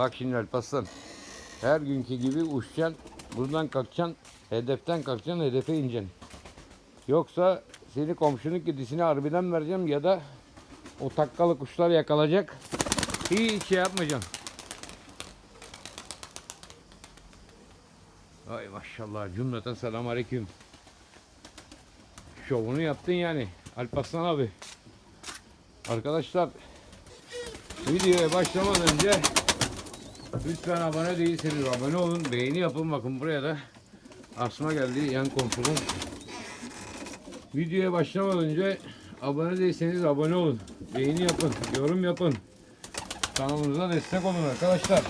Bak şimdi Alparslan. Her günkü gibi uçacaksın. Buradan kalkacaksın. Hedeften kalkacaksın. Hedefe ineceksin. Yoksa seni komşunun kedisine harbiden vereceğim ya da o takkalı kuşlar yakalayacak. Hiç şey yapmayacağım. Ay maşallah cümleten selam aleyküm. Şovunu yaptın yani Alparslan abi. Arkadaşlar videoya başlamadan önce lütfen abone değilseniz abone olun. Beğeni yapın bakın buraya da asma geldi yan komşunun. Videoya başlamadan önce abone değilseniz abone olun. Beğeni yapın, yorum yapın. Kanalımıza destek olun arkadaşlar.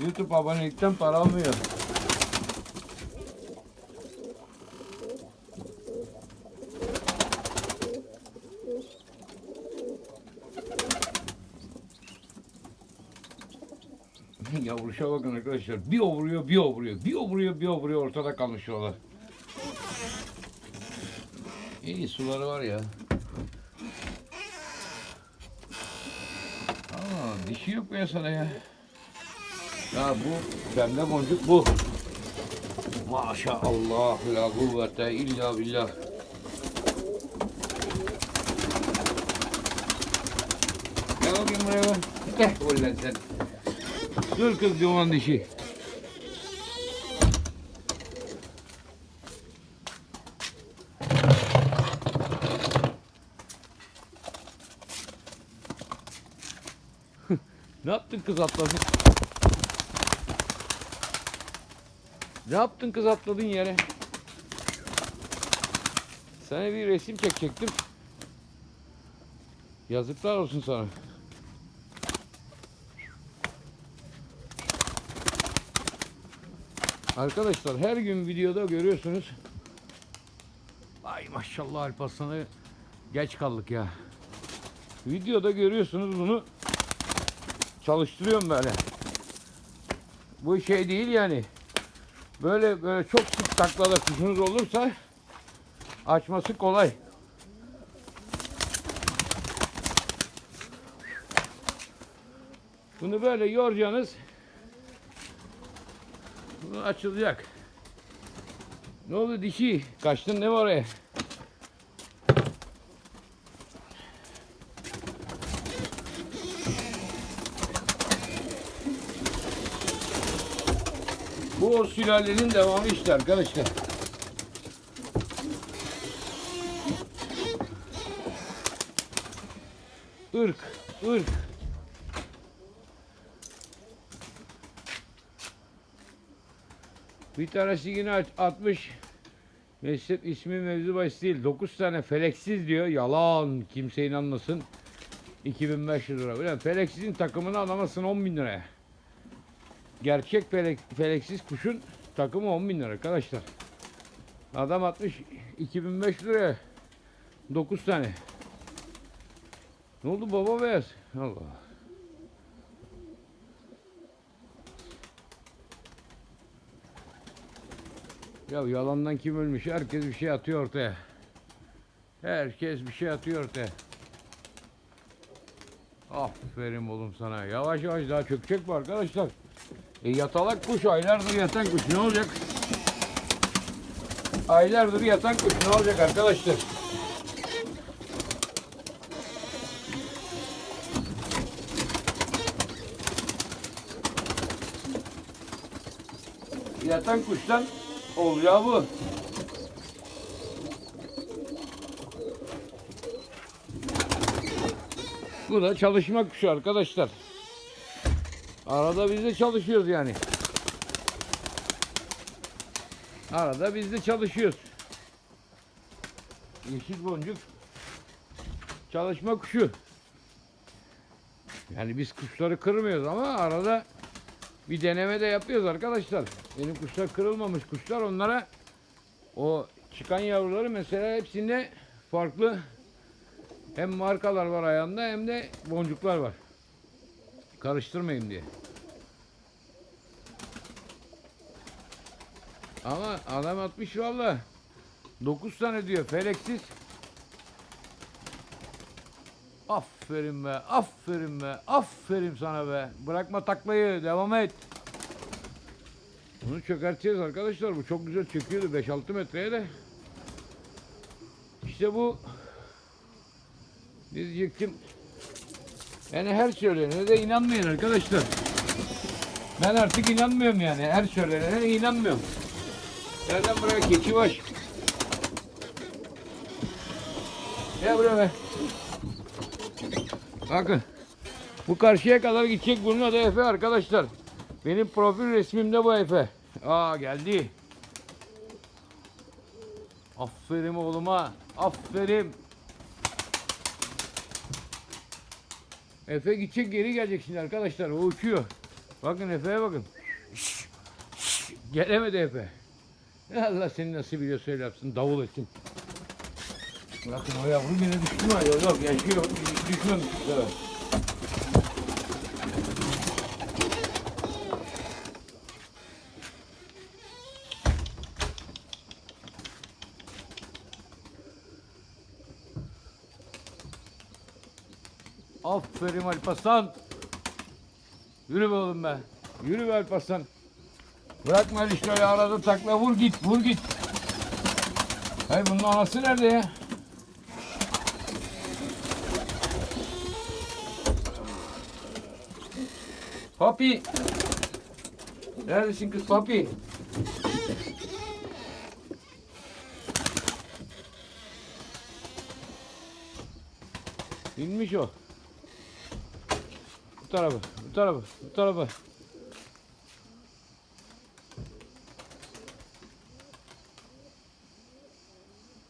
YouTube abonelikten para almıyor. Yavruşa bakın arkadaşlar. Bir o vuruyor, bir o vuruyor. Bir o vuruyor, bir o vuruyor. Ortada kalmış ola. İyi suları var ya. Aa, dişi yok be sana ya. Ya bu pembe boncuk bu. Maşallah la kuvvete illa billah. Gel bakayım buraya bak. Gel ulan sen. Dur kız yuvan dişi. ne yaptın kız atladın? Ne yaptın kız atladın yere? Sana bir resim çekecektim. Yazıklar olsun sana. Arkadaşlar her gün videoda görüyorsunuz. Ay maşallah Alparslan'a geç kaldık ya. Videoda görüyorsunuz bunu. Çalıştırıyorum böyle. Bu şey değil yani. Böyle böyle çok sık taklada kuşunuz olursa açması kolay. Bunu böyle yoracaksınız. Bu açılacak. Ne oldu dişi? Kaçtın ne var oraya? Bu o sülalenin devamı işte arkadaşlar. Irk, ırk. Bir tanesi yine 60. Meslek ismi mevzu bahis değil. 9 tane feleksiz diyor. Yalan. Kimse inanmasın. 2500 lira. Ulan feleksizin takımını alamazsın 10 bin liraya. Gerçek felek, feleksiz kuşun takımı 10 bin lira arkadaşlar. Adam 60 2500 liraya 9 tane. Ne oldu baba beyaz? Allah. Ya yalandan kim ölmüş? Herkes bir şey atıyor ortaya. Herkes bir şey atıyor ortaya. Aferin oğlum sana. Yavaş yavaş daha çökecek bu arkadaşlar. E yatalak kuş aylardır yatan kuş ne olacak? Aylardır yatan kuş ne olacak arkadaşlar? Yatan kuştan olacağı bu. Bu da çalışma kuşu arkadaşlar. Arada biz de çalışıyoruz yani. Arada biz de çalışıyoruz. Yeşil boncuk çalışma kuşu. Yani biz kuşları kırmıyoruz ama arada bir deneme de yapıyoruz arkadaşlar. Benim kuşlar kırılmamış kuşlar onlara o çıkan yavruları mesela hepsinde farklı hem markalar var ayağında hem de boncuklar var. Karıştırmayayım diye. Ama adam atmış valla. 9 tane diyor feleksiz. Aferin be, aferin be, aferin sana be. Bırakma taklayı, devam et. Bunu çökerteceğiz arkadaşlar. Bu çok güzel çekiyordu 5-6 metreye de. İşte bu ne diyecektim? Yani her söylenene de inanmayın arkadaşlar. Ben artık inanmıyorum yani. Her söylenene inanmıyorum. Nereden buraya keçi baş? Gel buraya be. Bakın. Bu karşıya kadar gidecek bunun adı Efe arkadaşlar. Benim profil resmimde bu Efe. Aa geldi. Aferin oğluma. Aferin. Efe gidecek geri gelecek şimdi arkadaşlar. O uçuyor. Bakın Efe'ye bakın. Gelemedi Efe. Allah seni nasıl biliyorsa öyle yapsın. Davul etsin. Bakın o yavru yine düştü mü? Yok yok yaşıyor. Düşmemiş. Evet. Aferin Alparslan. Yürü be oğlum be. Yürü be Alparslan. Bırakma işte öyle arada takla vur git vur git. Hayır bunun anası nerede ya? Papi. Neredesin kız Papi? İnmiş o. Tarafa, bu tarafa, bu tarafa.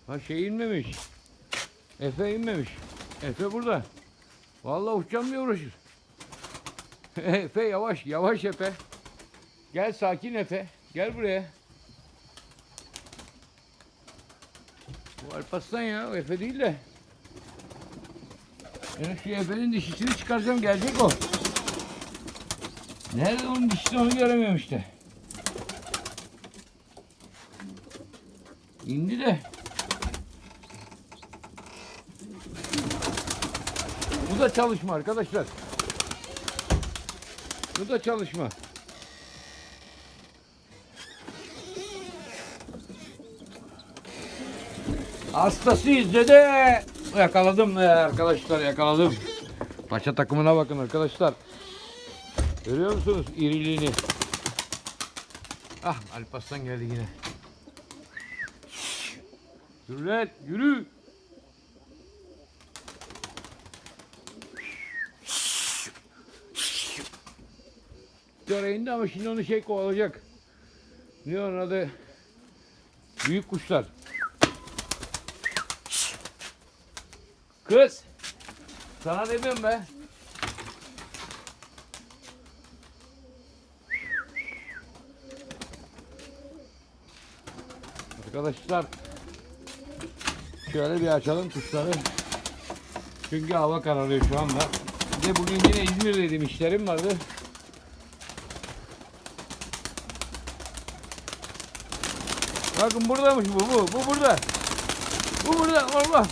Ha şey inmemiş. Efe inmemiş. Efe burada. Vallahi uçacağım diye uğraşır. Efe yavaş, yavaş Efe. Gel sakin Efe. Gel buraya. Bu Alparslan ya, Efe değil de. Yani şu Efe'nin dişisini çıkaracağım, gelecek o. Nerede onun dişisi onu göremiyorum işte. İndi de. Bu da çalışma arkadaşlar. Bu da çalışma. Hastasıyız dede. Yakaladım be arkadaşlar yakaladım. Paşa takımına bakın arkadaşlar. Görüyor musunuz iriliğini? Ah Alparslan geldi yine. Yürü yürü. Oraya indi ama şimdi onu şey kovalayacak. Ne onun adı? Büyük kuşlar. Kız. Sana demiyorum be. Arkadaşlar şöyle bir açalım kuşları. Çünkü hava kararıyor şu anda. Bir bugün yine İzmir'deydim işlerim vardı. Bakın buradaymış bu bu bu burada. Bu burada Allah.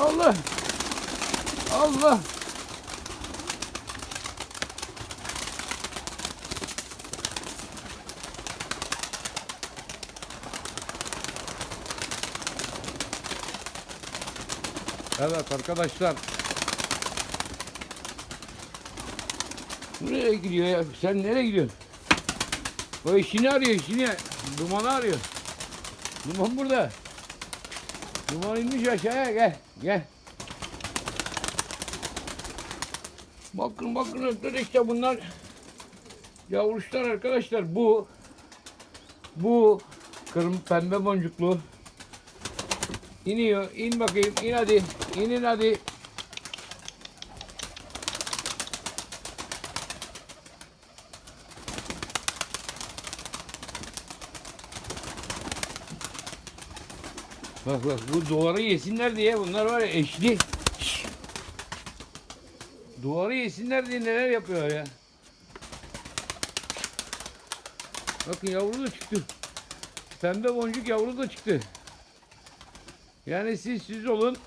Allah. Allah. Evet arkadaşlar. Nereye gidiyor ya? Sen nereye gidiyorsun? O işini arıyor işini. Dumanı arıyor. Duman burada. Duman inmiş aşağıya gel. Gel. Bakın bakın ötleri işte bunlar yavruşlar arkadaşlar. Bu bu kırmızı pembe boncuklu iniyor. İn bakayım. in hadi. İnin hadi. Bak bak bu duvarı yesinler diye bunlar var ya eşli. Duvarı yesinler diye neler yapıyor ya. Bakın yavru da çıktı. Pembe boncuk yavru da çıktı. Yani siz siz olun.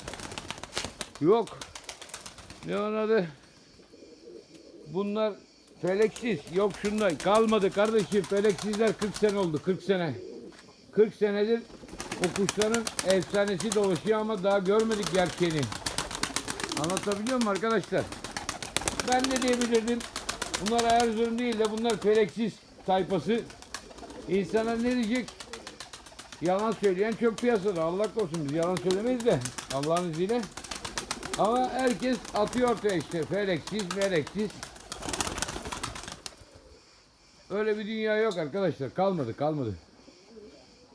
Yok. Ne adı? Bunlar feleksiz. Yok şunlar. Kalmadı kardeşim. Feleksizler 40 sene oldu. 40 sene. 40 senedir o kuşların efsanesi dolaşıyor ama daha görmedik gerçeğini. Anlatabiliyor muyum arkadaşlar? Ben ne diyebilirdim? Bunlar Erzurum değil de bunlar feleksiz tayfası. İnsanlar ne diyecek? Yalan söyleyen çok piyasada. Allah korusun biz yalan söylemeyiz de Allah'ın izniyle. Ama herkes atıyor ortaya işte. Feleksiz, feleksiz. Öyle bir dünya yok arkadaşlar. Kalmadı, kalmadı.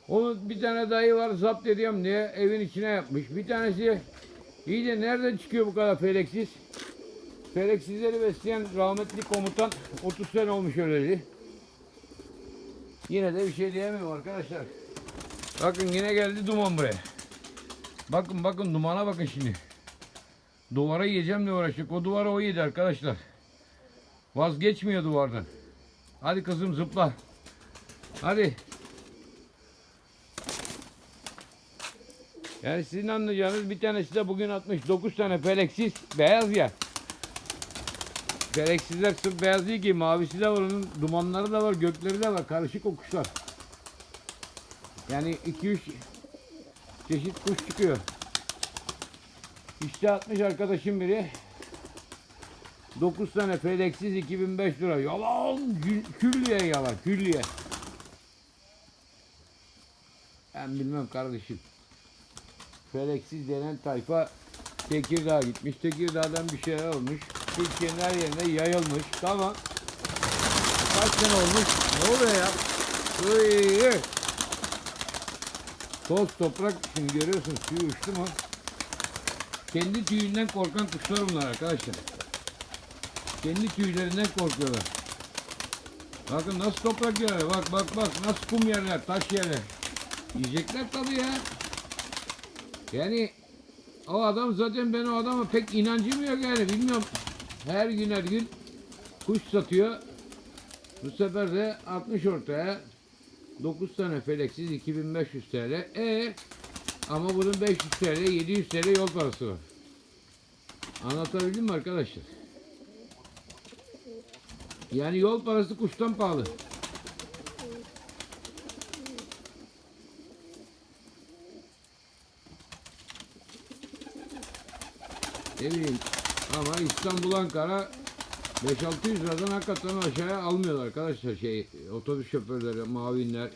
Onun bir tane dayı var zapt ediyorum diye evin içine yapmış. Bir tanesi iyi de nereden çıkıyor bu kadar feleksiz? Feleksizleri besleyen rahmetli komutan 30 sene olmuş öyleli. Yine de bir şey diyemiyorum arkadaşlar. Bakın yine geldi duman buraya. Bakın bakın dumana bakın şimdi. Duvara yiyeceğim diye uğraştık. O duvara o yedi arkadaşlar. Vazgeçmiyor duvardan. Hadi kızım zıpla. Hadi. Yani sizin anlayacağınız bir tanesi de bugün atmış 9 tane feleksiz beyaz ya. Feleksizler sırf beyaz değil ki mavisi de var onun dumanları da var gökleri de var karışık o kuşlar. Yani 2-3 çeşit kuş çıkıyor. İşte atmış arkadaşım biri. 9 tane feleksiz 2005 lira. Yalan külliye yalan külliye. Ben bilmem kardeşim. Feleksiz denen tayfa Tekirdağ gitmiş. Tekirdağ'dan bir şeyler olmuş. Türkiye'nin her yerine yayılmış. Tamam. Kaç sene olmuş? Ne oluyor ya? Uy. Toz toprak şimdi görüyorsun suyu uçtu mu? Kendi tüyünden korkan kuşlar bunlar arkadaşlar. Kendi tüylerinden korkuyorlar. Bakın nasıl toprak yerler. Bak bak bak nasıl kum yerler, taş yerler. Yiyecekler tabii ya. Yani o adam zaten ben o adama pek inancım yok yani bilmiyorum. Her gün her gün kuş satıyor. Bu sefer de 60 ortaya 9 tane feleksiz 2500 TL. E ama bunun 500 TL 700 TL yol parası var. Anlatabildim mi arkadaşlar? Yani yol parası kuştan pahalı. Ne bileyim ama İstanbul Ankara 5-600 liradan hakikaten aşağıya almıyorlar arkadaşlar şey otobüs şoförleri mavinler.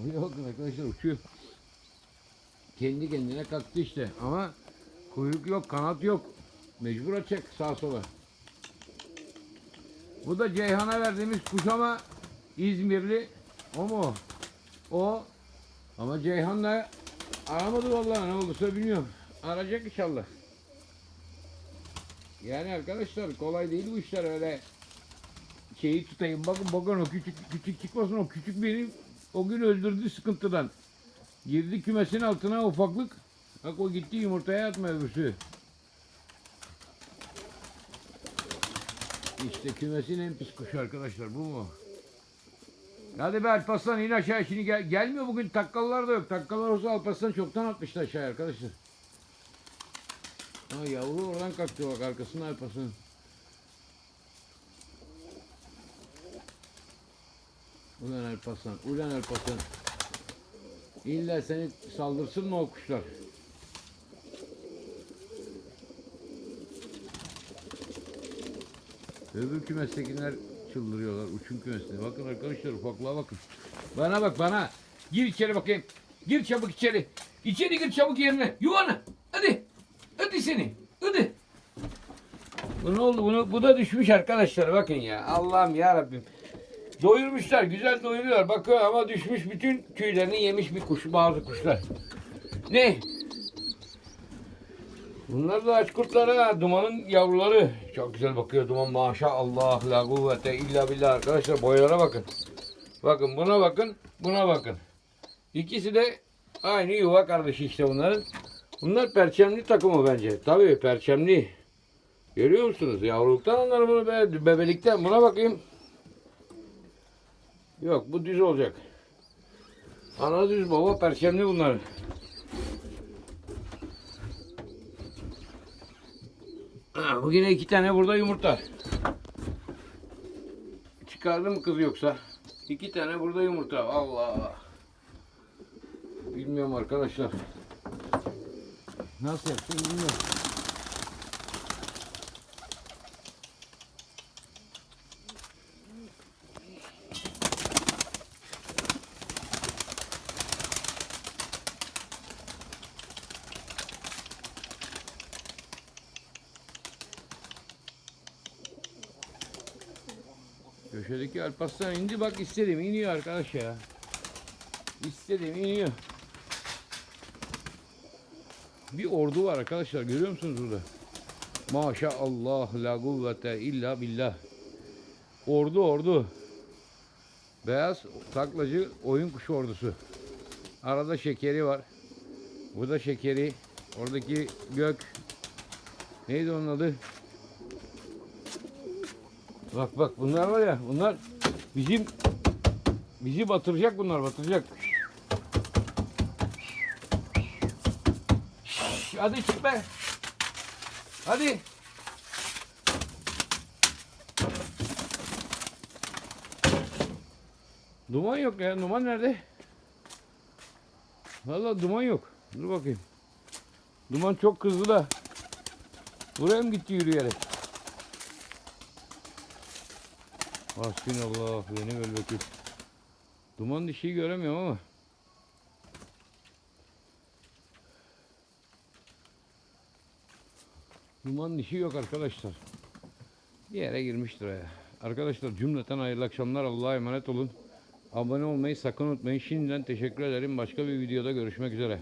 Ya buraya bakın arkadaşlar uçuyor. Kendi kendine kalktı işte ama kuyruk yok, kanat yok. Mecbur açacak sağa sola. Bu da Ceyhan'a verdiğimiz kuş ama İzmirli. O mu? O. Ama Ceyhan da aramadı vallahi ne olursa bilmiyorum. Arayacak inşallah. Yani arkadaşlar kolay değil bu işler öyle şeyi tutayım. Bakın bakın o küçük küçük çıkmasın o küçük beni o gün öldürdü sıkıntıdan. Girdi kümesin altına ufaklık. Bak o gitti yumurtaya atma öbürsü. İşte kümesin en pis kuşu arkadaşlar bu mu? Hadi be Alparslan in aşağı şimdi gel gelmiyor bugün takkallar da yok. Takkallar olsa Alparslan çoktan atmıştı aşağıya arkadaşlar. Ha yavru oradan kalktı bak arkasına Alparslan. Ulan Alparslan, ulan Alparslan. İlla seni saldırsın mı o kuşlar? Öbür kümestekiler çıldırıyorlar uçum kümesine. Bakın arkadaşlar ufaklığa bakın. Bana bak bana. Gir içeri bakayım. Gir çabuk içeri. İçeri gir çabuk yerine. Yuvana. Hadi. Hadi seni. Hadi. Bu ne oldu? Bunu, bu da düşmüş arkadaşlar. Bakın ya. Allah'ım ya Rabbim. Doyurmuşlar. Güzel doyuruyorlar. Bakıyor ama düşmüş bütün tüylerini yemiş bir kuş. Bazı kuşlar. Ne? Bunlar da aç kurtları ha. Dumanın yavruları. Çok güzel bakıyor duman maşallah la kuvvete illa billah arkadaşlar boyalara bakın. Bakın buna bakın buna bakın. İkisi de aynı yuva kardeşi işte bunların. Bunlar perçemli takımı bence. Tabii perçemli. Görüyor musunuz? Yavruluktan anlarım bunu be, bebelikten. Buna bakayım. Yok bu düz olacak. Ana düz baba perçemli bunlar. Ha, bu yine iki tane burada yumurta. Çıkardı mı kız yoksa? İki tane burada yumurta. Allah. Bilmiyorum arkadaşlar. Nasıl yaptım bilmiyorum. Köşedeki Alparslan indi bak istedim iniyor arkadaş ya. İstedim iniyor. Bir ordu var arkadaşlar görüyor musunuz burada? Maşallah la kuvvete illa billah. Ordu ordu. Beyaz taklacı oyun kuşu ordusu. Arada şekeri var. Bu da şekeri. Oradaki gök. Neydi onun adı? Bak bak bunlar var ya bunlar bizim bizi batıracak bunlar batıracak. Hadi çık be. Hadi. Duman yok ya. Duman nerede? Vallahi duman yok. Dur bakayım. Duman çok hızlı da. Buraya mı gitti yürüyerek? Hasbinallah beni vel vekil. Duman dişiyi göremiyorum ama. Duman dişi yok arkadaşlar. Bir yere girmiştir ya. Arkadaşlar cümleten hayırlı akşamlar. Allah'a emanet olun. Abone olmayı sakın unutmayın. Şimdiden teşekkür ederim. Başka bir videoda görüşmek üzere.